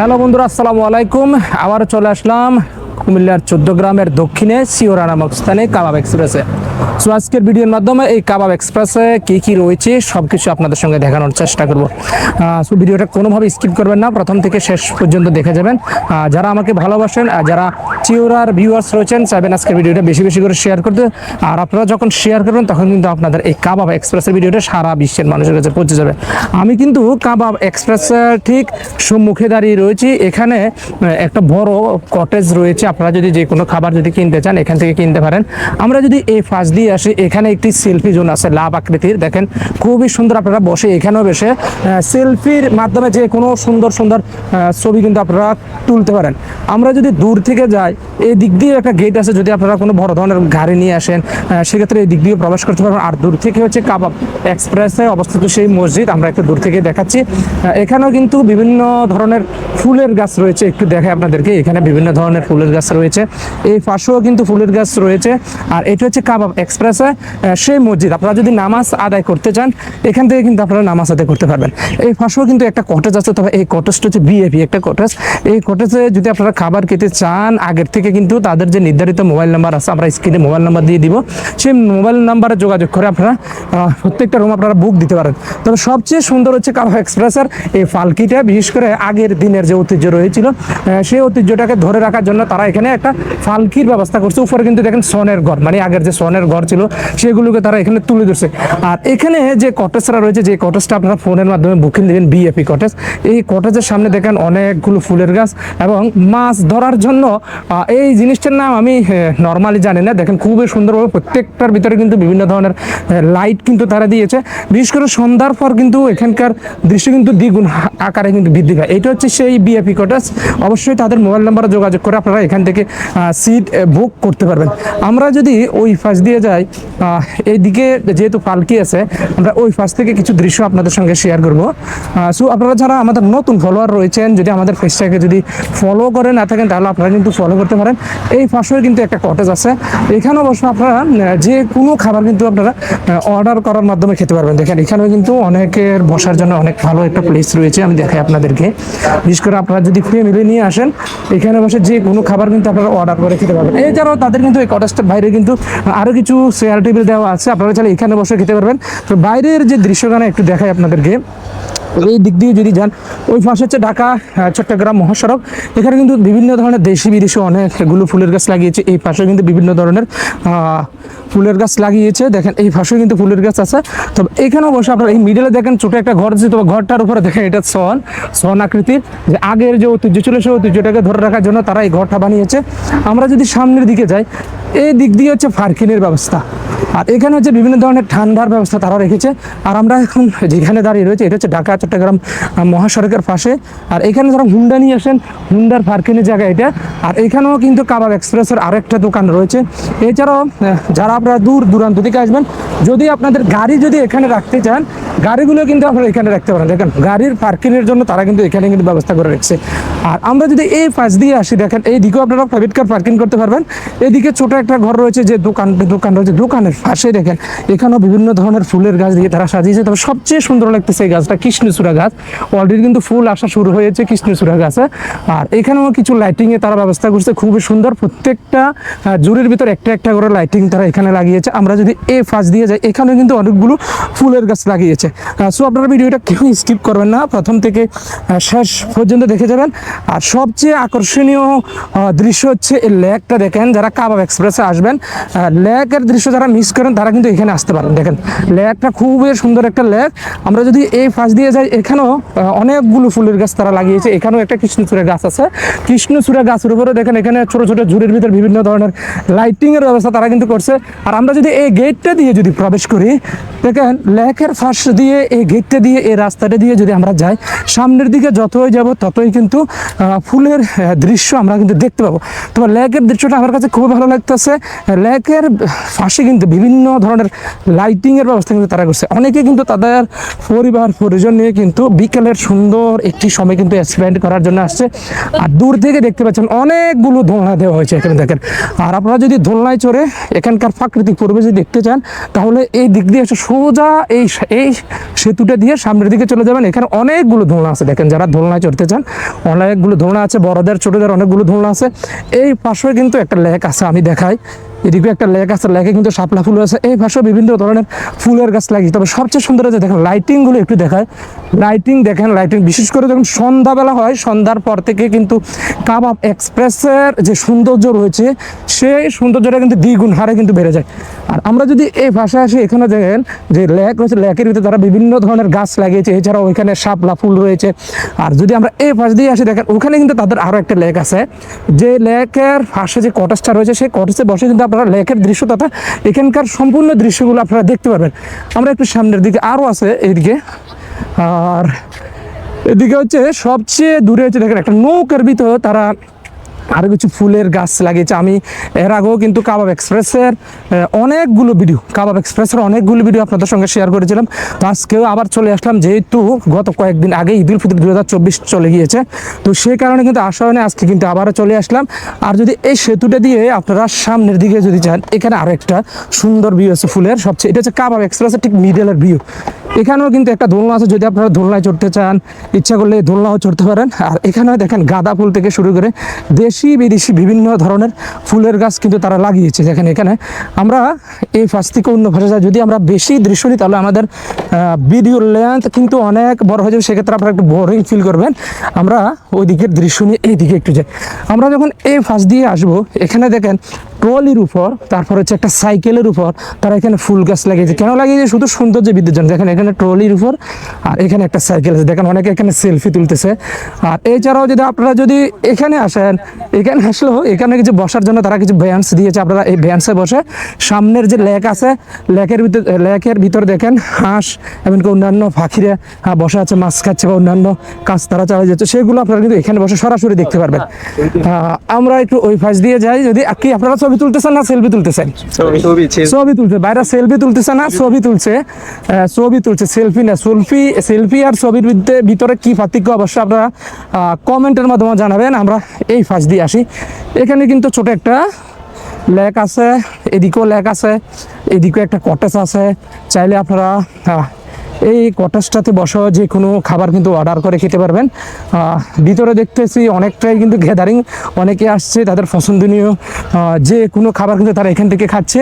Hello বন্ধুরা আসসালামু আলাইকুম। আবার চলে আসলাম কুমিল্লার চোদ্দ গ্রামের দক্ষিণে সিওরা নামক স্থানে কাবাব এক্সপ্রেসে। সো আজকের ভিডিওর মাধ্যমে এই কাবাব এক্সপ্রেসে কী কী রয়েছে সব কিছু আপনাদের সঙ্গে দেখানোর চেষ্টা করব। সো ভিডিওটা কোনোভাবে স্কিপ করবেন না, প্রথম থেকে শেষ পর্যন্ত দেখে যাবেন। যারা আমাকে ভালোবাসেন, আর যারা চিওরার ভিউয়ার্স রয়েছেন, চাইবেন আজকের ভিডিওটা বেশি বেশি করে শেয়ার করতে। আর আপনারা যখন শেয়ার করবেন, তখন কিন্তু আপনাদের এই কাবাব এক্সপ্রেসের ভিডিওটা সারা বিশ্বের মানুষের কাছে পৌঁছে যাবে। আমি কিন্তু কাবাব এক্সপ্রেসের ঠিক সম্মুখে দাঁড়িয়ে রয়েছি। এখানে একটা বড় কটেজ রয়েছে আপনারা যদি যে কোনো খাবার যদি কিনতে চান, এখান থেকে কিনতে পারেন। আমরা যদি এই ফাঁস দিয়ে আসি, এখানে একটি সেলফি জোন আছে, লাভ আকৃতির। দেখেন, খুবই সুন্দর আপনারা বসে এখানেও বসে সেলফির মাধ্যমে যে কোনো সুন্দর সুন্দর ছবি কিন্তু আপনারা তুলতে পারেন। আমরা যদি দূর থেকে যাই, এই দিক দিয়ে একটা গেট আছে, যদি আপনারা কোনো বড় ধরনের গাড়ি নিয়ে আসেন সেক্ষেত্রে এই দিক দিয়ে প্রবেশ করতে পারবেন। আর দূর থেকে হচ্ছে কাবাব এক্সপ্রেসে অবস্থিত সেই মসজিদ, আমরা একটু দূর থেকে দেখাচ্ছি। এখানেও কিন্তু বিভিন্ন ধরনের ফুলের গাছ রয়েছে, একটু দেখাই আপনাদেরকে। এখানে বিভিন্ন ধরনের ফুলের গাছ রয়েছে। এই পাশেও কিন্তু ফুলের গাছ রয়েছে। আর এটা হচ্ছে কাবাব এক্সপ্রেসে সেই মসজিদ। আপনারা যদি নামাজ আদায় করতে চান, এখান থেকে কিন্তু আপনারা নামাজ আদায় করতে পারবেন। এই পাশেও কিন্তু একটা কটেজ আছে, তবে এই কটেজটা হচ্ছে বিএপি একটা কটেজ এই কটেজে যদি আপনারা খাবার খেতে চান, আগের থেকে কিন্তু তাদের যে নির্ধারিত মোবাইল নাম্বার আছে, আমরা স্ক্রিনে মোবাইল নাম্বার দিয়ে দিব। সেই মোবাইল নাম্বারে যোগাযোগ করে আপনারা প্রত্যেকটা রুম আপনারা বুক দিতে পারেন। তবে সবচেয়ে সুন্দর হচ্ছে কাবাব এক্সপ্রেসের এই ফালকিটা, বিশেষ করে আগের দিনের যে ঐতিহ্য রয়েছিল সেই ঐতিহ্যটাকে ধরে রাখার জন্য তারা এখানে একটা ফালকির ব্যবস্থা করছে। উপরে কিন্তু দেখেন সনের ঘর মানে আগের যে সনের ঘর ছিল, সেগুলোকে তারা এখানে তুলে ধরছে। আর এখানে যে কটেজরা রয়েছে, যে কটেজটা আপনারা ফোনের মাধ্যমে বুকিং দেবেন বিএপি কটেজ এই কটেজের সামনে দেখেন অনেকগুলো ফুলের গাছ এবং মাছ ধরার জন্য এই জিনিসটার নাম আমি নর্মালি জানি না। দেখেন খুবই সুন্দরভাবে প্রত্যেকটার ভিতরে কিন্তু বিভিন্ন ধরনের লাইট কিন্তু তারা দিয়েছে। বিশেষ করে সন্ধ্যার পর কিন্তু এখানকার দৃশ্য কিন্তু দ্বিগুণ আকারে কিন্তু বৃদ্ধি পায়। এটা হচ্ছে সেই বিএপি কটেজ অবশ্যই তাদের মোবাইল নাম্বারে যোগাযোগ করে আপনারা এখান থেকে সিট বুক করতে পারবেন। আমরা যদি ওই ফাঁস দিয়ে যাই এইদিকে যেহেতু পালকি আছে, আমরা ওই ফাঁস থেকে কিছু দৃশ্য আপনাদের সঙ্গে শেয়ার করব। সো আপনারা যারা আমাদের নতুন ফলোয়ার রয়েছেন, যদি আমাদের ফেসটাকে যদি ফলো করে না থাকেন, তাহলে আপনারা কিন্তু ফলো করতে পারেন। এই পাশেও কিন্তু একটা কটেজ আছে। এখানে অবশ্য আপনারা যে কোনো খাবার কিন্তু আপনারা অর্ডার করার মাধ্যমে খেতে পারবেন। দেখেন, এখানেও কিন্তু অনেকের বসার জন্য অনেক ভালো একটা প্লেস রয়েছে। আমি দেখাই আপনাদেরকে। বিশেষ করে আপনারা যদি ফ্যামিলি নিয়ে আসেন, এখানে বসে যে কোনো খাবার কিন্তু আপনারা অর্ডার করে খেতে পারবেন। এছাড়াও তাদের কিন্তু এই কটেজটার বাইরে কিন্তু আরও কিছু চেয়ার টেবিল দেওয়া আছে। আপনারা চাইলে এখানে বসে খেতে পারবেন। তো বাইরের যে দৃশ্যখানে একটু দেখাই আপনাদেরকে। এই দিক দিয়ে যদি যান, ওই পাশে হচ্ছে ঢাকা চট্টগ্রাম মহাসড়ক। এখানে কিন্তু বিভিন্ন ধরনের দেশি বিদেশি অনেকগুলো ফুলের গাছ লাগিয়েছে। এই পাশে কিন্তু বিভিন্ন ধরনের ফুলের গাছ লাগিয়েছে। দেখেন, এই পাশেও কিন্তু ফুলের গাছ আছে। তবে এখানেও বসে আপনারা এই মিডলে দেখেন, ছোট একটা ঘর আছে তবে ঘরটার উপরে দেখেন, এটা সন সন আকৃতির যে আগের যে ঐতিহ্য ছিল, সেই ঐতিহ্যটাকে ধরে রাখার জন্য তারা এই ঘরটা বানিয়েছে। আমরা যদি সামনের দিকে যাই, এই দিক দিয়ে হচ্ছে পার্কিংয়ের ব্যবস্থা। আর এখানে হচ্ছে বিভিন্ন ধরনের ঠান্ডার ব্যবস্থা তারা রেখেছে। আর আমরা এখন যেখানে দাঁড়িয়ে রয়েছে, এটা হচ্ছে ঢাকা, চট্টগ্রাম মহাসড়কের পাশে। আর এখানে ধরো হুন্ডা নিয়ে আসেন, হুন্ডার পার্কিংয়ের জায়গা এটা। আর এখানেও কিন্তু কাবাব এক্সপ্রেসের আরেকটা দোকান রয়েছে। এছাড়াও যারা আপনারা দূর দূরান্ত থেকে আসবেন, যদি আপনাদের গাড়ি যদি এখানে রাখতে চান গাড়িগুলো কিন্তু আপনারা এখানে রাখতে পারেন। দেখেন, গাড়ির পার্কিংয়ের জন্য তারা কিন্তু এখানে কিন্তু ব্যবস্থা করে রেখেছে। আর আমরা যদি এই পাশ দিয়ে আসি, দেখেন এই দিকেও আপনারা প্রাইভেট কার পার্কিং করতে পারবেন। এদিকে ছোট একটা ঘর রয়েছে যে দোকান দোকান রয়েছে, দোকানের পাশে দেখেন, এখানেও বিভিন্ন ধরনের ফুলের গাছ দিয়ে তারা সাজিয়েছে। তবে সবচেয়ে সুন্দর লাগতেছে এই গাছটা, কৃষ্ণচূড়া গাছ। অলরেডি কিন্তু ফুল আসা শুরু হয়েছে কৃষ্ণচূড়া গাছে। আর এখানেও কিছু লাইটিংয়ে তারা ব্যবস্থা করছে, খুবই সুন্দর। প্রত্যেকটা জুড়ির ভিতর একটা একটা করে লাইটিং তারা এখানে লাগিয়েছে। আমরা যদি এ ফাঁস দিয়ে যাই, এখানেও কিন্তু অনেকগুলো ফুলের গাছ লাগিয়েছে। সো আপনারা ভিডিওটা কেউ স্কিপ করবেন না। প্রথম থেকে শেষ পর্যন্ত দেখে যাবেন। আর সবচেয়ে আকর্ষণীয় দৃশ্য হচ্ছে এই লেকটা দেখেন, যারা কাবাব এক্সপ্রেসে আসবেন লেকের দৃশ্য যারা মিস করেন, তারা কিন্তু এখানে আসতে পারেন। দেখেন, লেকটা খুবই সুন্দর একটা লেক। আমরা যদি এই ফাঁস দিয়ে যাই, এখানেও অনেকগুলো ফুলের গাছ তারা লাগিয়েছে। এখানেও একটা কৃষ্ণচূড়া গাছ আছে। কৃষ্ণচূড়া গাছের উপরে দেখেন, এখানে ছোট ছোট ঝুড়ির ভিতর বিভিন্ন ধরনের লাইটিংয়ের ব্যবস্থা তারা কিন্তু করছে। আর আমরা যদি এই গেটটা দিয়ে যদি প্রবেশ করি, দেখেন, লেকের ফাঁস দিয়ে, এই গেটটা দিয়ে, এই রাস্তাটা দিয়ে যদি আমরা যাই, সামনের দিকে যতই যাব ততই কিন্তু ফুলের দৃশ্য আমরা কিন্তু দেখতে পাবো। তবে লেকের দৃশ্যটা আমার কাছে খুবই ভালো লাগতেছে। লেকের পাশে কিন্তু বিভিন্ন ধরনের লাইটিংয়ের ব্যবস্থা কিন্তু তারা করছে। অনেকে কিন্তু তাদের পরিবার, পরিজন নিয়ে কিন্তু বিকেলের সুন্দর একটি সময় কিন্তু স্পেন্ড করার জন্য আসছে। আর দূর থেকে দেখতে পাচ্ছেন অনেকগুলো দোলনা দেওয়া হয়েছে এখানে দেখেন। আর আপনারা যদি দোলনায় চড়ে এখানকার প্রাকৃতিক পরিবেশ দেখতে চান, তাহলে এই দিক দিয়ে সোজা এই এই সেতুটা দিয়ে সামনের দিকে চলে যাবেন। এখানে অনেকগুলো দোলনা আছে। দেখেন যারা দোলনায় চড়তে চান, অনেকগুলো দোলনা আছে। বড়দের, ছোটদের অনেকগুলো দোলনা আছে। এই পাশে কিন্তু একটা লেক আছে, আমি দেখাই। এদিকে একটা লেক আছে। লেকে কিন্তু শাপলা ফুল আছে। এই পাশেও বিভিন্ন ধরনের ফুলের গাছ লাগিয়েছে। তবে সবচেয়ে সুন্দর হচ্ছে দেখেন লাইটিংগুলো একটু দেখায় লাইটিং দেখেন লাইটিং বিশেষ করে যখন সন্ধ্যাবেলা হয়, সন্ধ্যার পর থেকে কিন্তু কাবাব এক্সপ্রেসের যে সৌন্দর্য রয়েছে, সেই সৌন্দর্যটা কিন্তু দ্বিগুণ হারে কিন্তু বেড়ে যায়। আর আমরা যদি এই ভাষায় আসি, এখানে দেখেন যে ল্যাক রয়েছে ল্যাকের ভিতরে তারা বিভিন্ন ধরনের গাছ লাগিয়েছে, এছাড়াও ওইখানে শাপলা ফুল রয়েছে। আর যদি আমরা এই পাশ দিয়ে আসি, দেখেন ওখানে কিন্তু তাদের আরও একটা লেক আছে। যে লেকের পাশে যে কটেজটা রয়েছে, সেই কটেজে বসে কিন্তু আপনারা লেকের দৃশ্য তথা এখানকার সম্পূর্ণ দৃশ্যগুলো আপনারা দেখতে পারবেন। আমরা একটু সামনের দিকে আরও আছে এইদিকে আর এদিকে হচ্ছে সবচেয়ে দূরে হচ্ছে, দেখেন একটা নৌকার ভিতর তারা আরও কিছু ফুলের গাছ লাগিয়েছে। আমি এর আগেও কিন্তু কাবাব এক্সপ্রেসের অনেকগুলো ভিডিও কাবাব এক্সপ্রেসের অনেকগুলো ভিডিও আপনাদের সঙ্গে শেয়ার করেছিলাম। তো আজকেও আবার চলে আসলাম, যেহেতু গত কয়েকদিন আগে ঈদ উল ফিতর দু হাজার চব্বিশ চলে গিয়েছে। তো সেই কারণে কিন্তু আসা হয়নি আজকে কিন্তু আবারও চলে আসলাম। আর যদি এই সেতুটা দিয়ে আপনারা সামনের দিকে যদি যান, এখানে আরও একটা সুন্দর ভিউ আছে ফুলের। সবচেয়ে, এটা হচ্ছে কাবাব এক্সপ্রেসের ঠিক মিডলের ভিউ এখানেও কিন্তু একটা দোলনা আছে, যদি আপনারা দোলনায় চড়তে চান, ইচ্ছা করলে দোলনাও চড়তে পারেন। আর এখানেও দেখেন গাঁদা ফুল থেকে শুরু করে দেশি বিদেশি বিভিন্ন ধরনের ফুলের গাছ কিন্তু তারা লাগিয়েছে। যেখানে এখানে আমরা এই ফাঁস থেকে অন্য ভাষা যদি আমরা বেশি দৃশ্য নিই, তাহলে আমাদের ভিডিওর লেন্থ কিন্তু অনেক বড় হয়ে যাবে। সেক্ষেত্রে আপনারা একটু বোরিং ফিল করবেন। আমরা ওই দিকের দৃশ্য নিয়ে এই দিকে একটু যাই। আমরা যখন এই ফাঁস দিয়ে আসব, এখানে দেখেন ট্রলির উপর, তারপর হচ্ছে একটা সাইকেলের উপর, তারা এখানে ফুল গাছ লাগিয়েছে। কেন লাগিয়েছে? শুধু সৌন্দর্য বৃদ্ধির জন্য। দেখেন এখানে ট্রলির উপর আর এখানে একটা সাইকেল আছে। দেখেন অনেকে এখানে সেলফি তুলতেছে। আর এছাড়াও যদি আপনারা যদি এখানে আসেন, এখানে আসলেও এখানে কিছু বসার জন্য তারা কিছু ভ্যান্স দিয়েছে। আপনারা এই ভ্যান্সে বসে সামনের যে লেক আছে, লেকের ভিতর লেকের ভিতর দেখেন হাঁস, এমনকি অন্যান্য পাখিরা বসে আছে, মাছ খাচ্ছে বা অন্যান্য কাজ তারা চালিয়ে যাচ্ছে। সেগুলো আপনারা কিন্তু এখানে বসে সরাসরি দেখতে পারবেন। আমরা একটু ওই ফাঁস দিয়ে যাই। যদি কি আপনারা ছবি তুলতেছেন না সেলফি তুলতেছেন ছবি তুলছে। বাইরে সেলফি তুলতেছে না ছবি তুলছে। ছবি তুলছে সেলফি না সেলফি সেলফি আর ছবির ভিতরে ভিতরে কি পার্থক্য অবশ্যই আপনারা কমেন্টের মাধ্যমে জানাবেন। আমরা এই ফাঁস দিয়ে আসি। এখানে কিন্তু ছোট একটা লেক আছে এদিকেও লেক আছে এদিকেও একটা কটেজ আছে। চাইলে আপনারা এই কটাসটাতে বসা যে কোনো খাবার কিন্তু অর্ডার করে খেতে পারবেন। ভিতরে দেখতেছি অনেকটাই কিন্তু গ্যাদারিং অনেকে আসছে তাদের পছন্দনীয় যে কোনো খাবার কিন্তু তারা এখান থেকে খাচ্ছে।